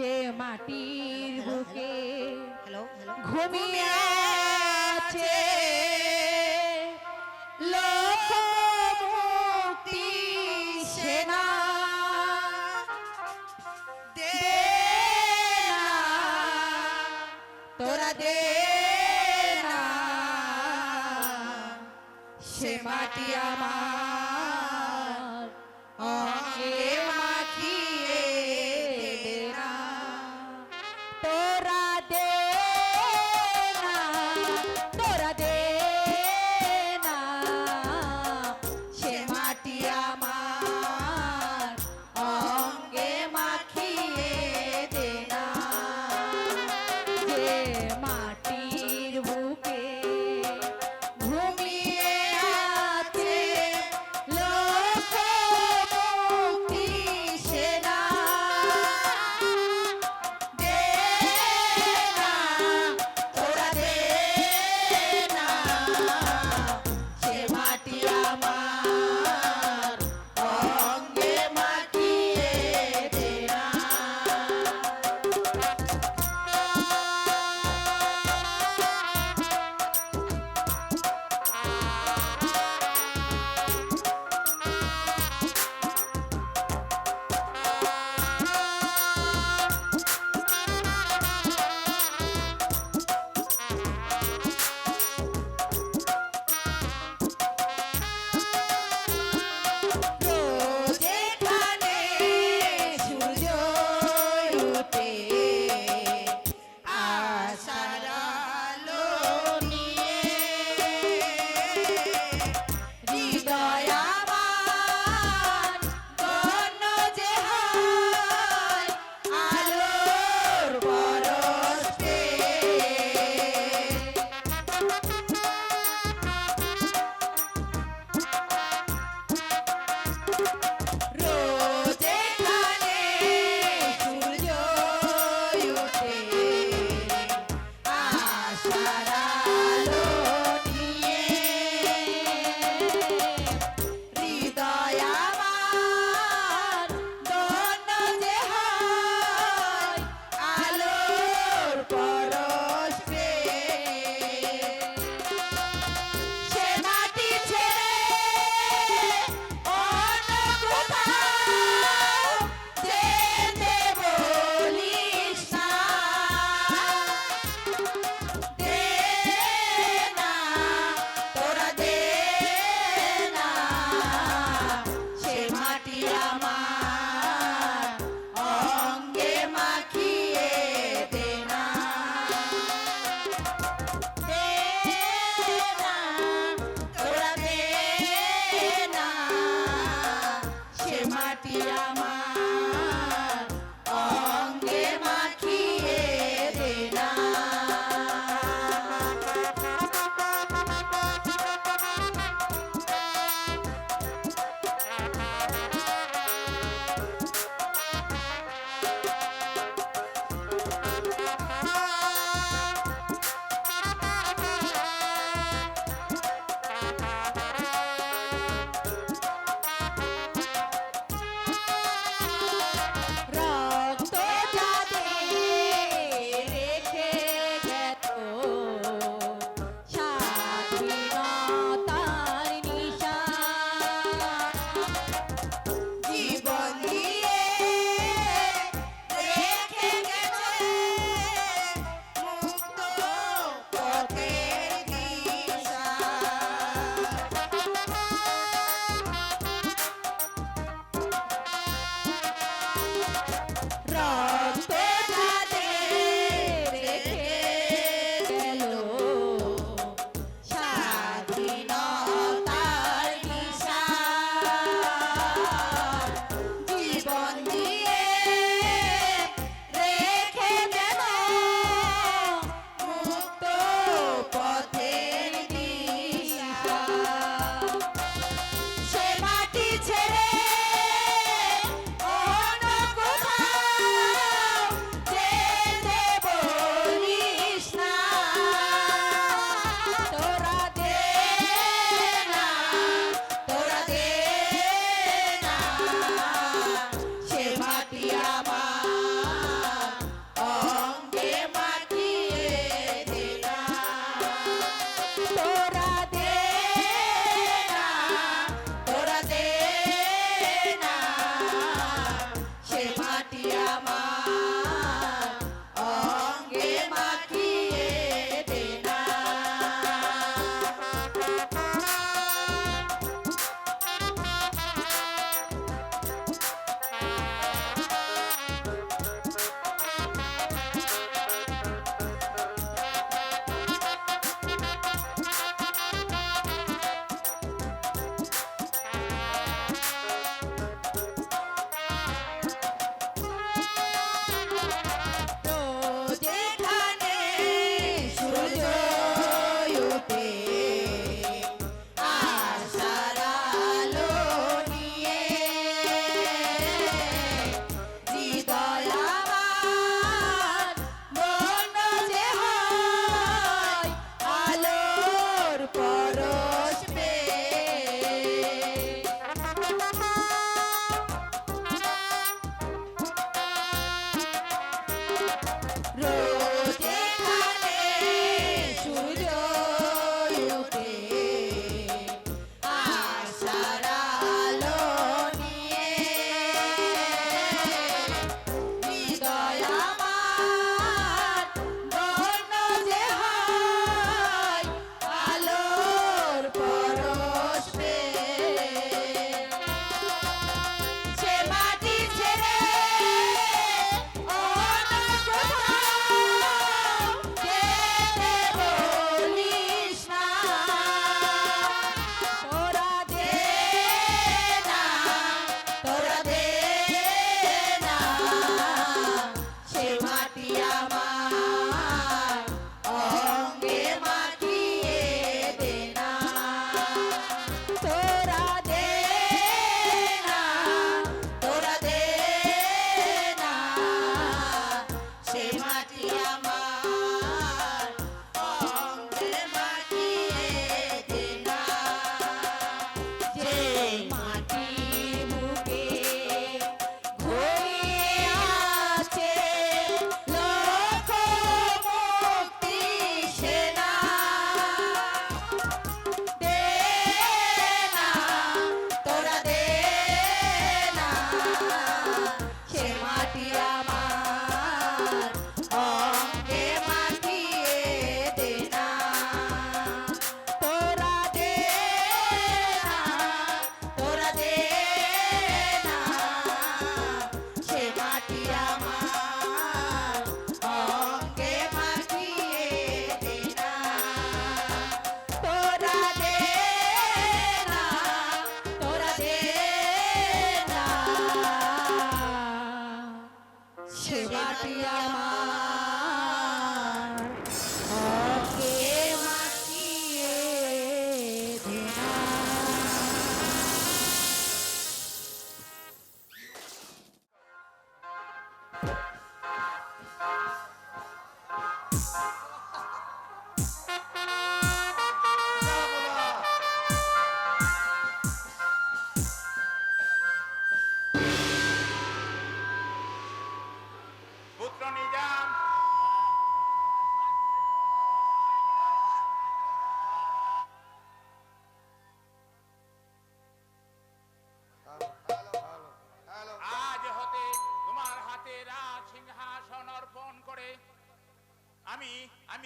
যে মাটির বুকে হ্যালো হ্যালো ঘুমিয়ে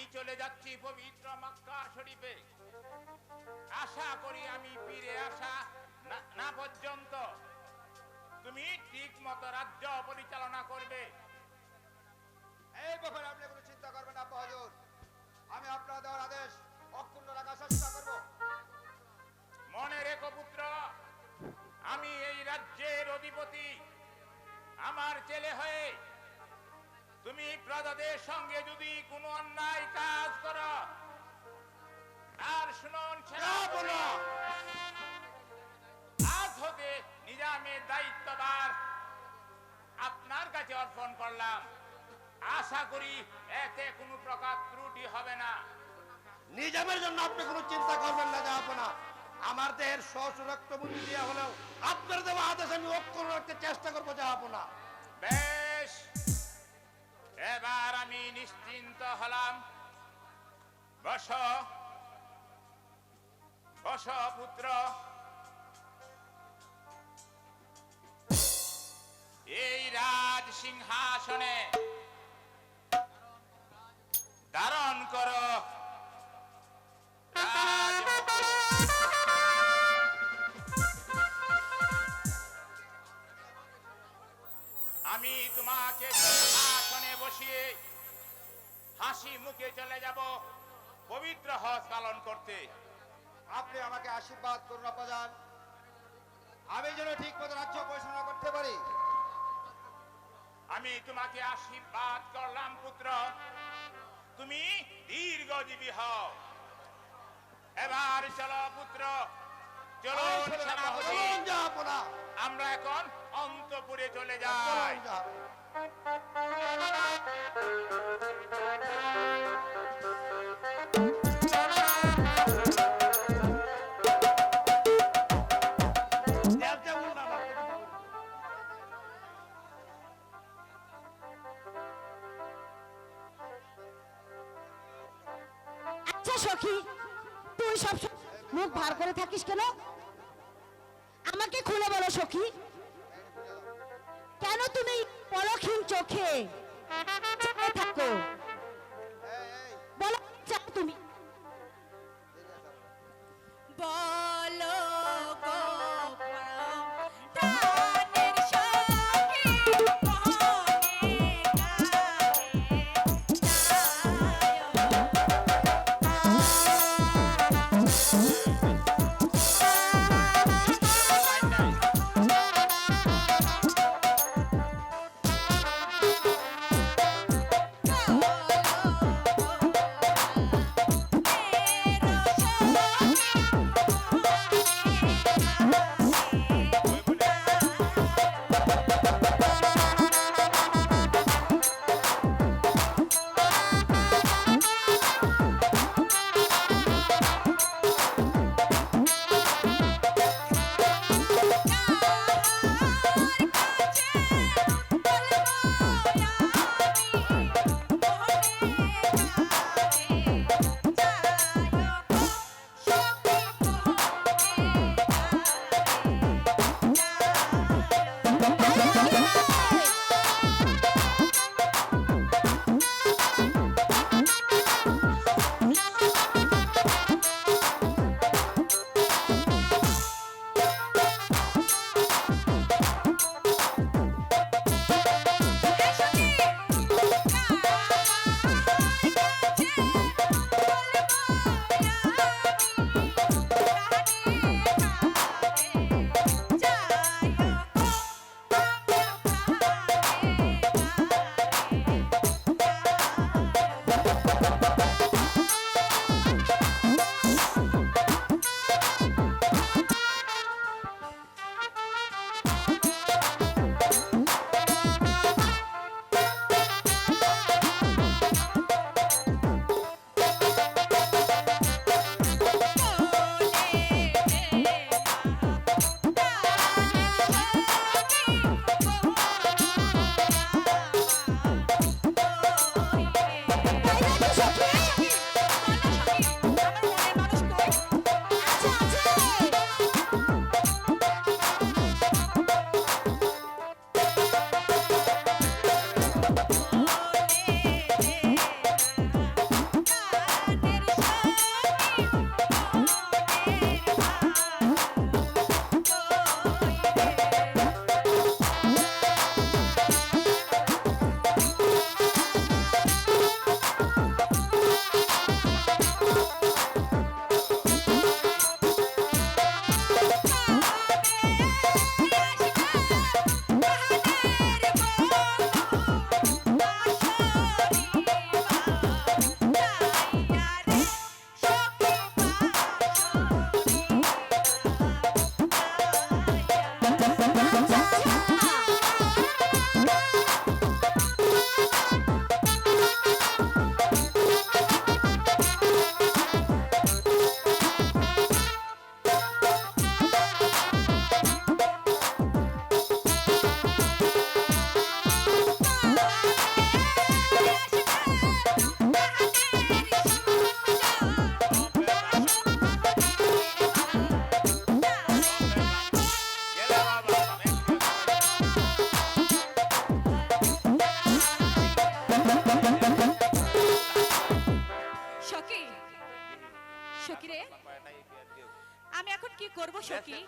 আমি চলে যাচ্ছি পবিত্র মক্কা শরীফে। আশা করি আমি ফিরে আসা না- পর্যন্ত। তুমি ঠিক মতো রাজ্য পরিচালনা করবে। এই ব্যাপারে আপনি কোনো চিন্তা করবেন না আমি আপনার দেওয়ার আদেশ অক্ষুণ্ণ রাখার চেষ্টা করব। মনে রেখো পুত্র আমি এই রাজ্যের অধিপতি। আমার ছেলে হয়ে তুমি প্রজাদের সঙ্গে যদি কোনো অন্যায় কাজ করো আর শুনুন আজ হতে নিজামের দায়িত্বভার আপনার কাছে অর্পণ করলাম। আশা করি এতে কোনো প্রকার ত্রুটি হবে না। নিজামের জন্য আপনি কোনো চিন্তা করবেন না যাব না। আমার দেহের বুদ্ধি দিয়ে হলেও আপনার দেওয়া আদেশ আমি অক্ষুণ্ণ রাখতে চেষ্টা করব যাব না। বেশ। এবার আমি নিশ্চিন্ত হলাম। বস। বস পুত্র। এই রাজ সিংহাসনে ধারণ করো। হাসি চলে যাব পবিত্র হজ পালন করতে। আপনি আমাকে আশীর্বাদ করুন আপাজান আমি যেন ঠিক মতো রাজ্য পরিচালনা করতে পারি। আমি তোমাকে আশীর্বাদ করলাম পুত্র। তুমি দীর্ঘজীবী হও। এবার চলো পুত্র। না আমরা এখন অন্তপুরে চলে যাই। থাকিস কেন? আমাকে খুলে বলো সখী। গেল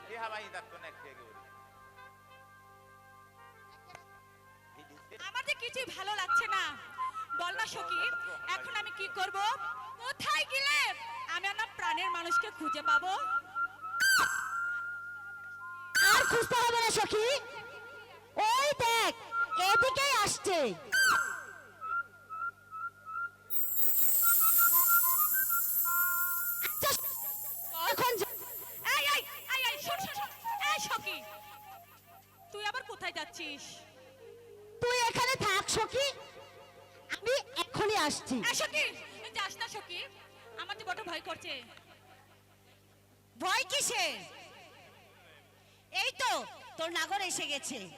আমার যে কিছুই ভালো লাগছে না। বল না সখী এখন আমি কি করব? কোথায় গেলে আমি আমার প্রাণের মানুষকে খুঁজে পাবো? আর খুঁজতে হবে না সখী। ওই দেখ এদিকেই আসছে। নাগর এসে গেছে।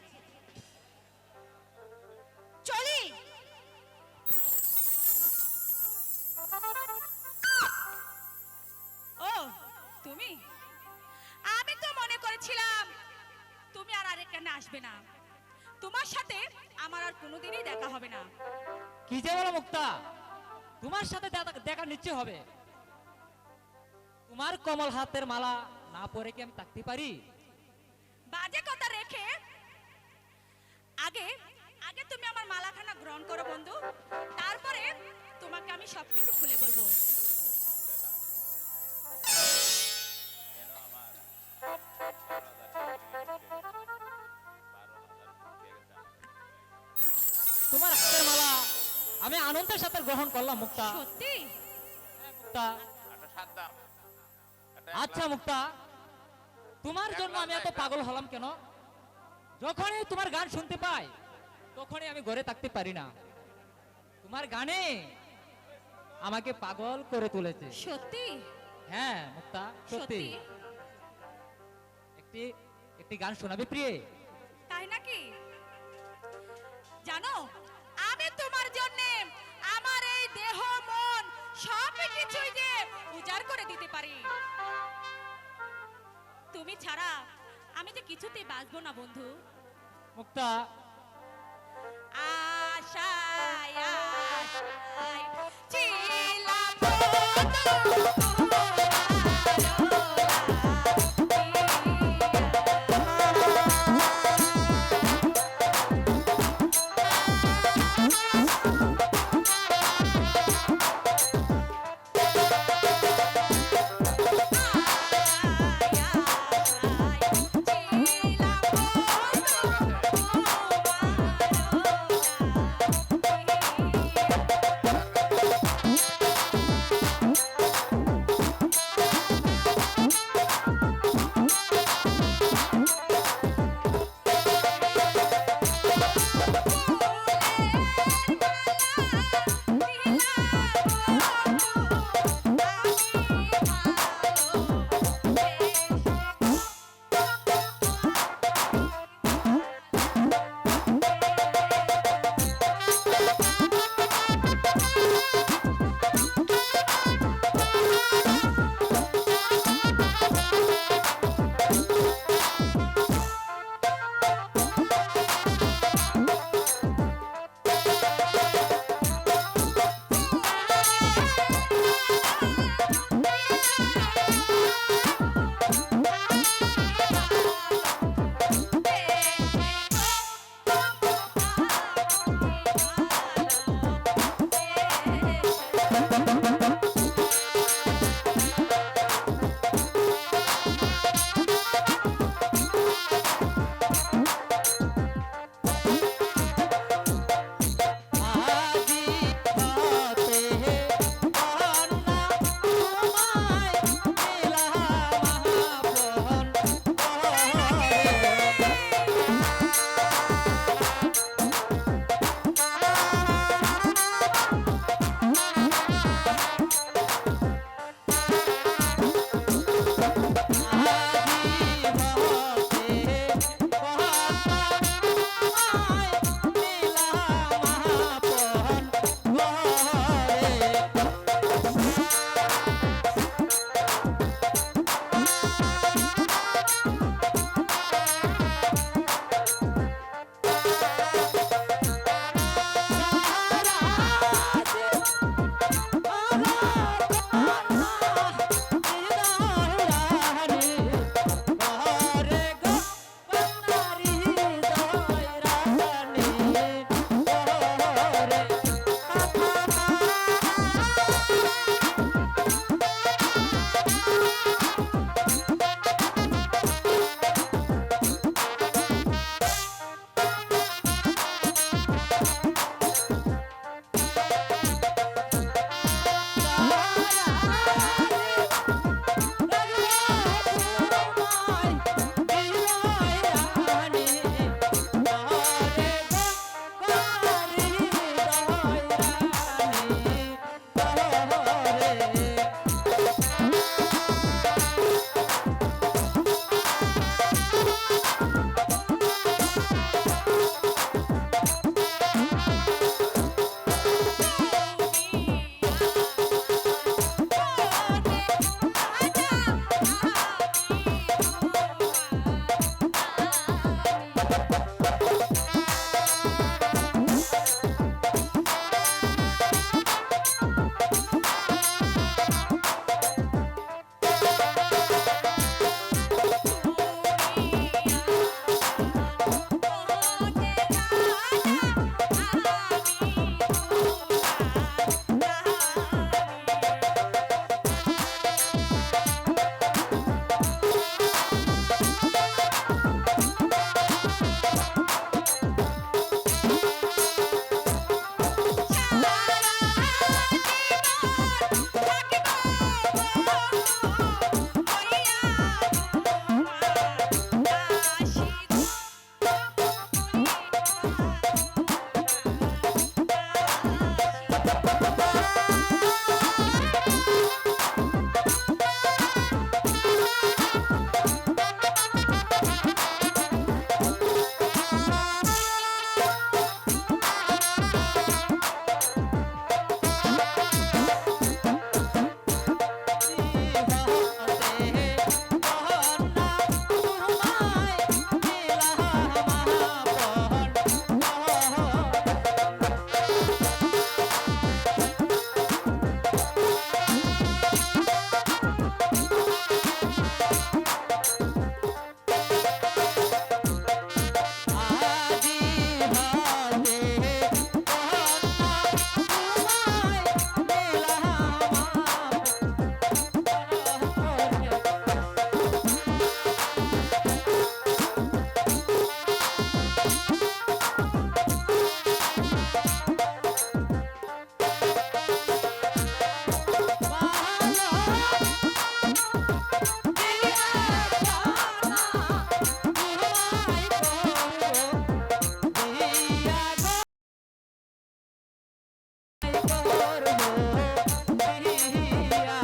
চলি। ও তুমি? আমি তো মনে করেছিলাম তুমি আর আরেকখানে আসবে না। তোমার সাথে আমার আর কোনোদিনই দেখা হবে না। কি যে বলো মুক্তা? তোমার সাথে দেখা- দেখা নিশ্চয় হবে। তোমার কমল হাতের মালা না পরে কি আমি থাকতে পারি? আগে আগে তুমি আমার মালাখানা গ্রহণ করো বন্ধু। তারপরে তোমাকে আমি সবকিছু খুলে বলব। তোমার হাতের মালা আমি আনন্দের সাথে গ্রহণ করলাম মুক্তা। সত্যি? মুক্তা। আচ্ছা মুক্তা। তোমার জন্য আমি এত পাগল হলাম কেন? যখনই তোমার গান শুনতে পাই তখনই আমি ঘরে থাকতে পারি না। তোমার গানে আমাকে পাগল করে তুলেছে। সত্যি? হ্যাঁ মুক্তা সত্যি। একটি একটি গান শোনাবে প্রিয়ে? তাই নাকি? জানো আমি তোমার জন্য আমার এই দেহ মন সব কিছুই যে উজাড় করে দিতে পারি। তুমি ছাড়া আমি যে কিছুতেই বাঁচবো না বন্ধু। মুক্তা। আশায় আশায় বন্ধু